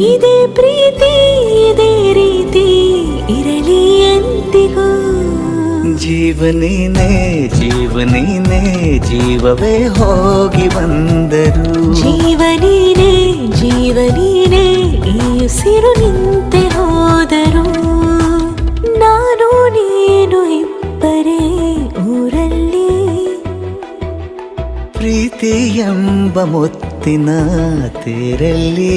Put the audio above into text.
ಇದೇ ಪ್ರೀತಿ ಇದೇ ರೀತಿ ಇರಲಿ ಎಂದಿಗೂ ಜೀವನೇನೆ ಜೀವನೇನೆ ಜೀವವೇ ಹೋಗಿ ಬಂದರು. ಜೀವನೀನೇ ಜೀವನೀನೇ ಈ ಉಸಿರು ನಿಂತೆ ಹೋದರು. ನಾನು ನೀನು ಇಬ್ಬರೇ ಊರಲ್ಲಿ. ಪ್ರೀತಿ ಎಂಬ ಮುತ್ತಿನ നാത്തിനാത്തിരല്ലേ